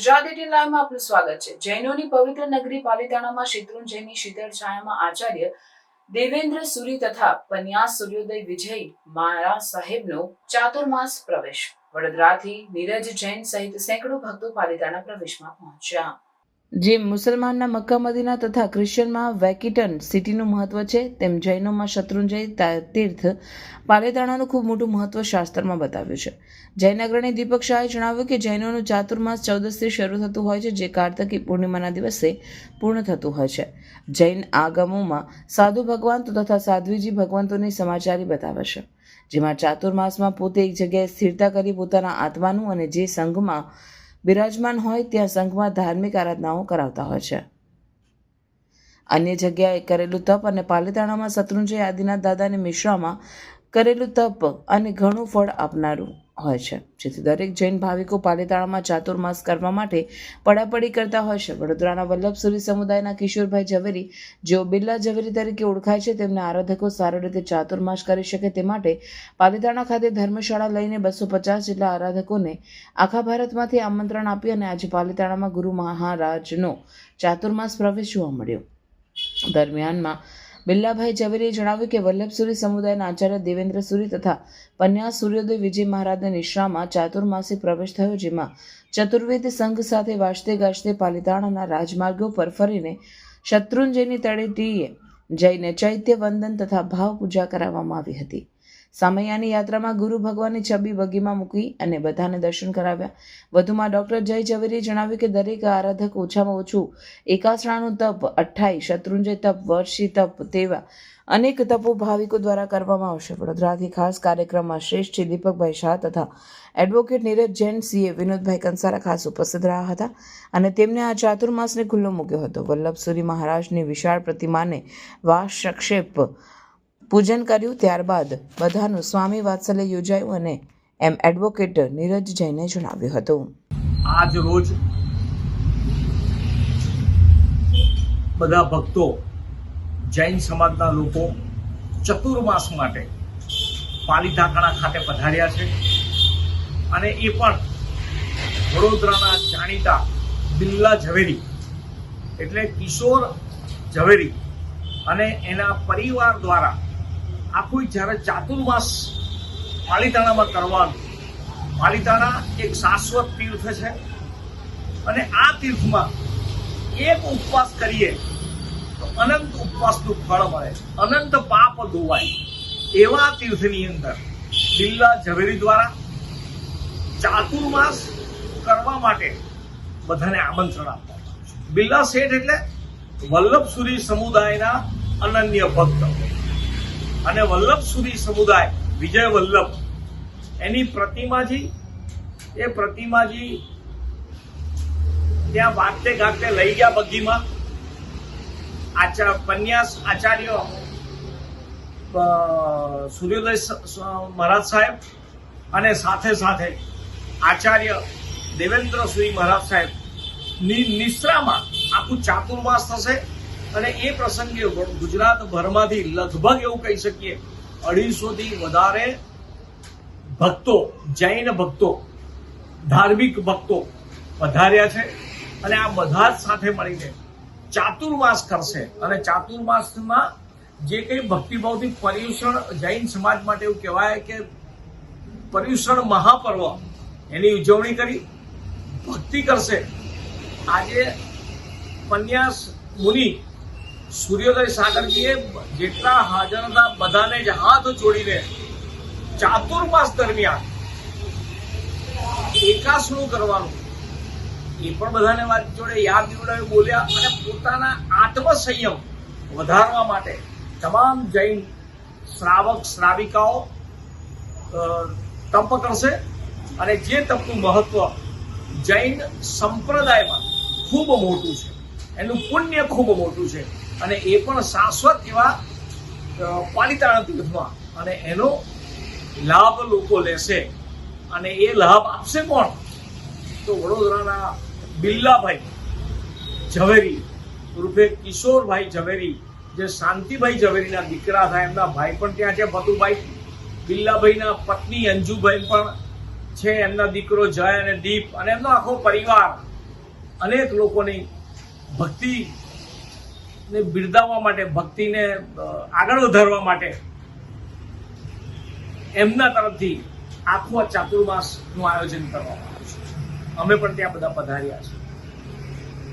Gujarat eighteen લાઈવમાં આપનું સ્વાગત છે. જૈનોની પવિત્ર નગરી પાલિતાણામાં શેત્રુંજયની શીતળ છાયામાં આચાર્ય દેવેન્દ્ર સુરી તથા પન્યાસ સૂર્યોદય વિજય મારા સાહેબનો ચાતુર્માસ પ્રવેશ. વડોદરાથી નીરજ જૈન સહિત સેંકડો ભક્તો પાલિતાણા પ્રવેશમાં પહોંચ્યા. જેમ મુસલમાનના મક્કા, મદીના તથા ક્રિશ્ચિયનમાં વેકિટન સિટીનું મહત્વ છે, તેમ જૈનોમાં શત્રુંજય તીર્થ પાલેતાણાનું ખૂબ મોટું મહત્વ શાસ્ત્રમાં બતાવ્યું છે. જૈન અગ્રણી દીપક શાહે જણાવ્યું કે જૈનોનું ચાતુર્માસ ચૌદસથી શરૂ થતું હોય છે, જે કાર્તકી પૂર્ણિમાના દિવસે પૂર્ણ થતું હોય છે. જૈન આગમોમાં સાધુ ભગવાન તથા સાધ્વીજી ભગવંતોની સમાચારી બતાવે છે, જેમાં ચાતુર્માસમાં પોતે એક જગ્યાએ સ્થિરતા કરી પોતાના આત્માનું અને જે સંઘમાં બિરાજમાન હોય ત્યાં સંઘમાં ધાર્મિક આરાધનાઓ કરાવતા હોય છે. અન્ય જગ્યાએ કરેલું તપ અને પાલિતાણામાં શત્રુંજય આદિનાથ દાદાની મિશ્રામાં કરેલું તપ અને ઘણું ફળ આપનારું. હોય છે. જેથી દરેક જૈન ભાવિકો પાલિતાણામાં ચાતુર્માસ કરવા માટે પડાપડી કરતા હોય છે. વડોદરાના વલ્લભસુરી સમુદાયના કિશોરભાઈ ઝવેરી, જેઓ બિરલા ઝવેરી તરીકે ઓળખાય છે, તેમના આરાધકો સારી રીતે ચાતુર્માસ કરી શકે તે માટે પાલિતાણા ખાતે ધર્મશાળા લઈને બસો પચાસ જેટલા આરાધકોને આખા ભારતમાંથી આમંત્રણ આપી અને આજે પાલિતાણામાં ગુરુ મહારાજનો ચાતુર્માસ પ્રવેશ જોવા મળ્યો. દરમિયાનમાં બિલ્લાભાઈ ઝવેરીએ જણાવ્યું કે વલ્લભસુરી સમુદાયના આચાર્ય દેવેન્દ્ર સુરી તથા પન્યા સૂર્યોદય વિજય મહારાજના નિશ્રામાં ચાતુર્માસિક પ્રવેશ થયો, જેમાં ચતુર્વેદ સંઘ સાથે વાજતે ગાજતે પાલિતાણાના રાજમાર્ગો પર ફરીને શત્રુંજયની તળેટીએ જઈને ચૈત્ય વંદન તથા ભાવ પૂજા કરાવવામાં આવી હતી. સામૈયાની યાત્રામાં ગુરુ ભગવાનની છબી બગીમાં મૂકી અને બધાને દર્શન કરાવ્યા. વધુમાં ડૉક્ટર જય ઝવેરીએ જણાવ્યું કે દરેક આરાધક ઓછામાં ઓછું એકાસણાનું તપ, અઠ્ઠાઈ, શત્રુંજય તપ, વર્ષી તપ તેવા અનેક તપો ભાવિકો દ્વારા કરવામાં આવશે. વડોદરાથી ખાસ કાર્યક્રમમાં શ્રેષ્ઠ દીપકભાઈ શાહ તથા એડવોકેટ નીરજ જૈન સીએ વિનોદભાઈ કંસારા ખાસ ઉપસ્થિત રહ્યા હતા અને તેમને આ ચાતુર્માસને ખુલ્લો મૂક્યો હતો. વલ્લભસુરી મહારાજની વિશાળ પ્રતિમાને વાસ સંક્ષેપ પૂજન કર્યું ત્યારબાદ બધાનું સ્વામી વાત્સલ્ય યોજાયું અને એમ એડવોકેટ નીરજ જૈને જણાવ્યું હતું. આજ રોજ બધા ભક્તો જૈન સમાજના લોકો ચતુર્માસ માટે પાલીધાકણા ખાતે પધાર્યા છે. અને એ પણ વડોદરાના જાણીતા બિલ્લા ઝવેરી એટલે કિશોર ઝવેરી અને એના પરિવાર દ્વારા આખું જ્યારે ચાતુર્માસ પાલિતાણામાં કરવાનું, પાલિતાણા એક શાશ્વત તીર્થ છે અને આ તીર્થમાં એક ઉપવાસ કરીએ તો અનંત ઉપવાસનું ફળ મળે, અનંત પાપ ધોવાય. એવા તીર્થની અંદર જિલ્લા ઝવેરી દ્વારા ચાતુર્માસ કરવા માટે બધાને આમંત્રણ આપતા બિલ્લા શેઠ એટલે વલ્લભસુરી સમુદાયના અનન્ય ભક્ત. અને વલ્લભ સુરી સમુદાય, વિજય વલ્લભ. એની પ્રતિમાજી, એ પ્રતિમાજી ત્યાં વાગતે ગાગતે લઈ ગયા બગીમાં. આચાર પન્યાસ આચાર્ય સૂર્યોદય મહારાજ સાહેબ અને સાથે સાથે આચાર્ય દેવેન્દ્ર સુરી મહારાજ સાહેબ. ની નિશ્રામાં આખું ચાતુર્માસ થશે. અને એ પ્રસંગે ગુજરાત ભરમાંથી લગભગ એવું કહી શકીએ અઢીસો થી વધારે ભક્તો, જૈન ભક્તો, ધાર્મિક ભક્તો પધાર્યા છે. અને આ બધા જ સાથે મળીને ચાતુર્માસ કરશે. અને ચાતુર્માસમાં જે કંઈ ભક્તિભાવથી પર્યુષણ, જૈન સમાજ માટે એવું કહેવાય કે પર્યુષણ મહાપર્વ, એની ઉજવણી કરી, ભક્તિ કરશે. આજે પન્યાસ મુનિ સૂર્યોદય સાગરજીએ જેટલા હાજર હતા બધાને જ હાથ જોડીને ચાતુર્માસ દરમિયાન એકાસનું કરવાનું, એ પણ બધાને વાત જોડે યાદ જોડે બોલ્યા અને પોતાના આત્મસંયમ વધારવા માટે તમામ જૈન શ્રાવક શ્રાવિકાઓ તપ કરશે અને જે તપનું મહત્વ જૈન સંપ્રદાયમાં ખૂબ મોટું છે. એનું પુણ્ય ખૂબ મોટું છે. અને એ પણ શાશ્વત એવા પાલિતાણા તીર્થમાં અને એનો લાભ લોકો લેશે. અને એ લાભ આપશે કોણ? તો વડોદરાના બિલ્લાભાઈ ઝવેરી ઉર્ફે કિશોરભાઈ ઝવેરી, જે શાંતિભાઈ ઝવેરીના દીકરા થાય, એમના ભાઈ પણ ત્યાં છે, ભતુભાઈ. બિલ્લાભાઈના પત્ની અંજુભાઈ પણ છે, એમના દીકરો જય અને દીપ અને એમનો આખો પરિવાર. અનેક લોકોની ભક્તિ ને બિરદાવવા માટે, ભક્તિને આગળ વધારવા માટે એમના તરફથી આખું આ ચાતુર્માસનું આયોજન કરવામાં આવ્યું છે. અમે પણ ત્યાં બધા પધાર્યા છે